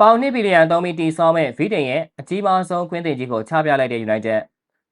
ပေါင်2ဘီလီယံသုံးပြီးတည်ဆောက်မဲ့ဗီဒင်ရဲ့အကြီးမားဆုံးကွင်းတင်ကြီးကိုချပြလိုက်တဲ့ United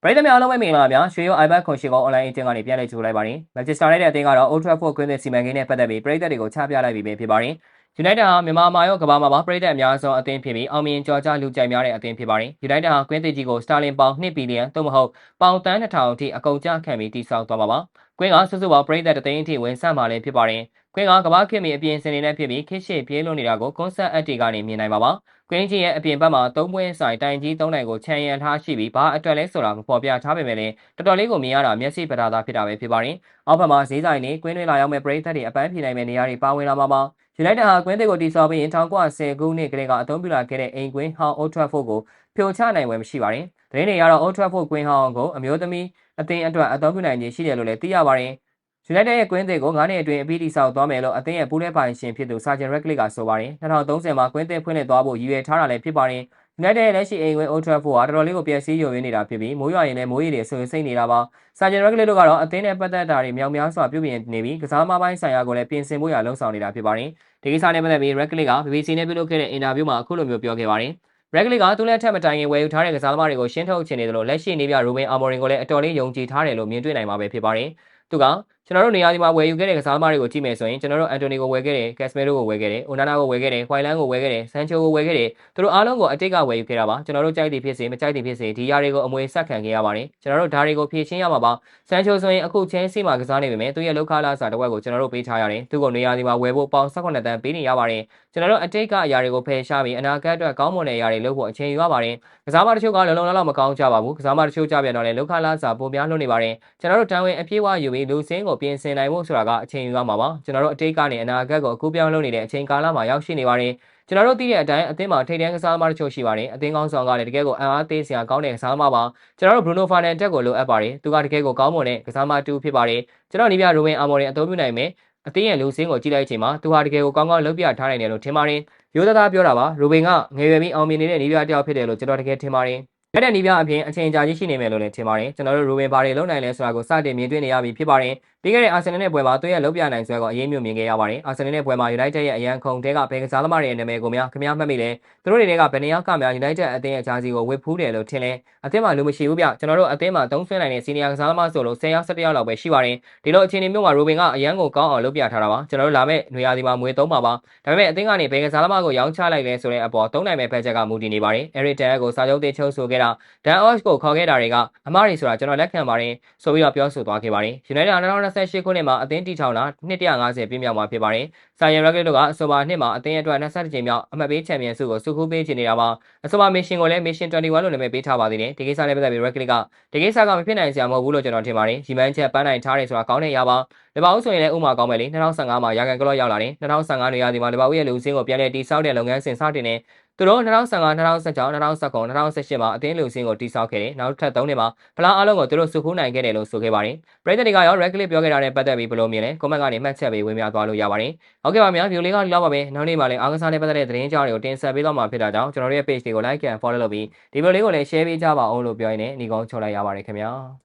ပရိသတ်များအားလုံးပဲမင်္ဂလာပါဗျာရွှေရိုး iPad ခွန်ရှိကော online အကျဉ်းကနေပြန်လည်ကြိုလိုက်ပါတယ် Manchester United အသင်းကတော့ Old Trafford ကွင်းတင်စီမံကိန်းနဲ့ပတ်သက်ပြီးပရိသတ်တွေကိုချပြလိုက်ပြီးဖြစ်ပါတယ် United ဟာမြန်မာမှာရောကမ္ဘာမှာပါပရိသတ်အများဆုံးအသင်းဖြစ်ပြီးအောင်မြင်ကြော်ကြားလူကြိုက်များတဲ့အသင်းဖြစ်ပါတယ် United ဟာကွင်းတင်ကြီးကို Sterling ပေါင်2ဘီလီယံသို့မဟုတ်ပေါင်တန်း2000အထိအကုန်ကျခံပြီးတည်ဆောက်သွားမှာပါကွင်းကစုစုပေါင်းပရိသတ်တသိန်းအထိဝင်ဆက်မှာလည်းဖြစ်ပါတယ်ကွင်းကကမ္ဘာခေတ်မီအပြင်စင်နေနဲ့ဖြစ်ပြီးခေတ်ရှေ့ပြေးလွန်နေတာကိုကွန်ဆတ်အက်တီကနေမြင်နိုင်ပါပါ။ကွင်းကြီးရဲ့အပြင်ဘက်မှာသုံးပွင့်ဆိုင်တိုင်ကြီးသုံးနိုင်ကိုခြံရံထားရှိပြီးဘာအတွက်လဲဆိုတာမဖော်ပြထားပေမဲ့လည်းတော်တော်လေးကိုမြင်ရတာမျက်စိပဓာသာဖြစ်တာပဲဖြစ်ပါတယ်။အောက်ဘက်မှာဈေးဆိုင်တွေကွင်းတွေလာရောက်မဲ့ပရိသတ်တွေအပန်းဖြေနိုင်မဲ့နေရာတွေပါဝင်လာမှာပါ။ United ဟာကွင်းတွေကိုတီဆောက်ပြီး1910ခုနှစ်ကလေးကအသုံးပြုလာခဲ့တဲ့အိမ်ကွင်းဟောင်း Old Trafford ကိုဖြိုချနိုင်ဝယ်မရှိပါတယ်။ဒရင်းတွေကတော့ Old Trafford ကွင်းဟောင်းကိုအမျိုးသမီး အသင်းအတွက်အသုံးပြုနိုင်ခြင်းရှိတယ်လို့လည်းသိရပါတယ်။ United ရဲ့ကွင်းသစ်ကို9နှစ်အတွင်းအပြီးတိဆောက်သွားမယ်လို့အသင်းရဲ့ပူးတွဲပိုင်ရှင်ဖြစ်သူ Sergeant Ratcliffe ကဆိုပါတယ်2030မှာကွင်းသစ်ဖွင့်လှစ်သွားဖို့ရည်ရွယ်ထားတာလည်းဖြစ်ပါတယ် United ရဲ့လက်ရှိအိမ်ဝင် Old Trafford ဟာတော်တော်လေးကိုပျက်စီးယိုယွင်းနေတာဖြစ်ပြီးမိုးရွာရင်လည်းမိုးရေတွေဆွေစိတ်နေတာပါ Sergeant Ratcliffe တို့ကတော့အသင်းနဲ့ပတ်သက်တာတွေမြောက်များစွာပြုပြင်နေပြီးကစားမပိုင်းဆိုင်ရာကိုလည်းပြင်ဆင်ဖို့ရလှုံ့ဆော်နေတာဖြစ်ပါတယ်ဒီကိစ္စနဲ့ပတ်သက်ပြီး Ratcliffe က BBC နဲ့ပြုလုပ်ခဲ့တဲ့အင်တာဗျူးမှာအခုလိုမျိုးပြောခဲ့ပါတယ် Bradley ကသူ့လက်ထက်မတိုင်ခင်ဝယ်ယူထားတဲ့ကစားသမားတွေကိုရှင်းထုတ်ချင်နေတယ်လို့လက်ရှိနေပြ Ruben Amorim ကိုလည်းအတော်လေးယုံကြည်ထားတယ်လို့မြင်တွေ့နိုင်မှာပဲဖြစ်ပါတယ်။သူက ကျွန်တော်တို့နေရာဒီမှာဝယ်ယူခဲ့တဲ့ကစားသမားတွေကိုကြည့်မယ်ဆိုရင်ကျွန်တော်တို့အန်တိုနီကိုဝယ်ခဲ့တယ်၊ကက်စမဲရိုကိုဝယ်ခဲ့တယ်၊အိုနာနာကိုဝယ်ခဲ့တယ်၊ခွိုင်လန်ကိုဝယ်ခဲ့တယ်၊ဆန်ချိုကိုဝယ်ခဲ့တယ်။သူတို့အားလုံးကိုအတိတ်ကဝယ်ယူခဲ့တာပါ။ကျွန်တော်တို့ကြိုက်သည်ဖြစ်စေမကြိုက်သည်ဖြစ်စေဒီຢာတွေကိုအမွေဆက်ခံခဲ့ရပါတယ်။ကျွန်တော်တို့ဓာတွေကိုဖြည့်ရှင်းရမှာပါ။ဆန်ချိုဆိုရင်အခုချင်းစီမှာကစားနေပေမဲ့သူရဲ့လောက်ခလာစာတစ်ဝက်ကိုကျွန်တော်တို့ပေးထားရတယ်။သူ့ကိုနေရာဒီမှာဝယ်ဖို့ပေါင်18တန်းပေးနေရပါတယ်။ကျွန်တော်တို့အတိတ်ကအရာတွေကိုဖယ်ရှားပြီးအနာဂတ်အတွက်ကောင်းမွန်တဲ့အရာတွေလုပ်ဖို့အချိန်ယူရပါတယ်။ကစားမတချို့ကလုံလုံလောက်လောက်မကောင်းကြပါဘူး။ကစားမတချို့ကြပြန်တော့လည်းလောက်ခလာစာပိုများလွှတ်နေပါတယ်။ကျွန်တော်တို့တန်ဝင်အပြည့်အဝယူပြီးလူစင်းကိုပြင်ဆင်နိုင်ဖို့ဆိုတာကအချိန်ယူရမှာပါကျွန်တော်တို့အတိတ်ကနေအနာဂတ်ကိုအခုပြောင်းလုပ်နေတဲ့အချိန်ကာလမှာရောက်ရှိနေပါတယ်ကျွန်တော်တို့သိတဲ့အတိုင်းအသင်းမှာထိပ်တန်းကစားသမားတချို့ရှိပါတယ်အသင်းကောင်းဆောင်ကလည်းတကယ်ကိုအံအားသေးစရာကောင်းတဲ့ကစားသမားပါကျွန်တော်တို့ Bruno Fernandes တက်ကိုလိုအပ်ပါတယ်သူကတကယ်ကိုကောင်းမွန်တဲ့ကစားသမားတူဖြစ်ပါတယ်ကျွန်တော်နီးပြ Ruben Amorim အသုံးပြုနိုင်မယ်အသင်းရဲ့လူစင်းကိုကြည့်လိုက်ချိန်မှာသူဟာတကယ်ကိုကောင်းကောင်းလုပ်ပြထားနိုင်တယ်လို့ထင်ပါတယ်ရိုးသားသားပြောတာပါရိုဘင်ကငယ်ရွယ်ပြီးအောင်မြင်နေတဲ့နီးပြတယောက်ဖြစ်တယ်လို့ကျွန်တော်တကယ်ထင်ပါတယ်ရတဲ့နီးပြအပြင်အချိန်ကြာကြီးရှိနေမယ်လို့လည်းထင်ပါတယ်ကျွန်တော်တို့ရိုဘင်ဘာတွေလုပ်နိုင်လဲဆိုတာကိုစတင်မြင်တွေ့နေရပြီဖြစ်ပါတယ် ပြီးခဲ့တဲ့အာဆင်နယ်နဲ့ပွဲမှာသူရဲ့လုံးပြနိုင်ဆွဲကိုအရေးမျိုးမြင်ခဲ့ရပါတယ်အာဆင်နယ်နဲ့ပွဲမှာ United ရဲ့အရန်ခုံတဲကဘယ်ကစားသမားတွေရဲ့နာမည်ကိုများခင်ဗျားမှတ်မိလဲသူတို့တွေကဘယ်နှယောက်ကများ United အသင်းရဲ့ဂျာစီကိုဝစ်ဖူးတယ်လို့ထင်လဲအသင်းမှာလူမရှိဘူးဗျကျွန်တော်တို့အသင်းမှာသုံးဆွဲနိုင်တဲ့စီနီယာကစားသမားဆိုလို့10ယောက်17ယောက်လောက်ပဲရှိပါတယ်ဒီလိုအခြေအနေမျိုးမှာရိုဘင်ကအရန်ကိုကောင်းအောင်လုပ်ပြထားတာပါကျွန်တော်တို့လာမဲ့နေရာဒီမှာမွေးသုံးပါပါဒါပေမဲ့အသင်းကနေဘယ်ကစားသမားကိုရောင်းချလိုက်လဲဆိုတဲ့အပေါ်သုံးနိုင်မဲ့ဘတ်ဂျက်ကမူတည်နေပါတယ် Eric Ten ကိုစာချုပ်တင်ချုပ်ဆိုခဲ့တာ Dan Osh ကိုခေါ်ခဲ့တာတွေကအမားတွေဆိုတာကျွန်တော်လက်ခံပါတယ်ဆိုပြီးတော့ပြောဆိုသွားခဲ့ပါတယ် United 2028ခုနှစ်မှာအသင်းတီထောင်တာ250ပြည့်မြောက်မှာဖြစ်ပါတယ်။ဆိုင်ရန်ရက်ဂက်တို့ကအဆိုပါနှစ်မှာအသင်းအတွက်22ကြိမ်မြောက်အမှတ်ပေးချန်ပီယံဆုကိုစုခုပေးချင်နေတာပါ။အဆိုပါမစ်ရှင်ကိုလည်း Mission 21လို့နာမည်ပေးထားပါသေးတယ်။ဒီကိစ္စနဲ့ပတ်သက်ပြီး Reklik ကဒီကိစ္စကမဖြစ်နိုင်စရာမဟုတ်ဘူးလို့ကျွန်တော်ထင်ပါတယ်။ရီမန်းချက်ပန်းနိုင်ထားတယ်ဆိုတာကောင်းတဲ့ရပါ။လဘာဦးဆိုရင်လည်းဥမာကောင်းမယ်လေ2015မှာရာဂန်ကလော့ရောက်လာတယ်2015နေရာဒီမှာလဘာဦးရဲ့လူစင်းကိုပြန်လည်တည်ဆောက်တဲ့လုပ်ငန်းစဉ်စတင်နေ သူတို့2015 2016 2019 2018မှာအသင်းလူစင်းကိုတိစောက်ခဲ့တယ်နောက်ထပ်3နှစ်မှာဖလားအားလုံးကိုသူတို့စုခိုးနိုင်ခဲ့တယ်လို့ဆိုခဲ့ပါတယ်ပရိသတ်တွေကရော Red Clip ပြောခဲ့တာနဲ့ပတ်သက်ပြီးဘယ်လိုမြင်လဲ comment ကနေမှတ်ချက်ပေးဝေမျှသွားလို့ရပါတယ်ဟုတ်ကဲ့ပါများဗီဒီယိုလေးကဒီလောက်ပါပဲနောက်နေ့မှာလည်းအားကစားနဲ့ပတ်သက်တဲ့သတင်းကြောင်းတွေကိုတင်ဆက်ပေးသွားမှာဖြစ်တာကြောင့်ကျွန်တော်တို့ရဲ့ page တွေကို like and follow လုပ်ပြီးဒီဗီဒီယိုလေးကိုလည်း share ပေးကြပါအောင်လို့ပြောရင်းနဲ့ညီကုန်းချုပ်လိုက်ရပါတယ်ခင်ဗျာ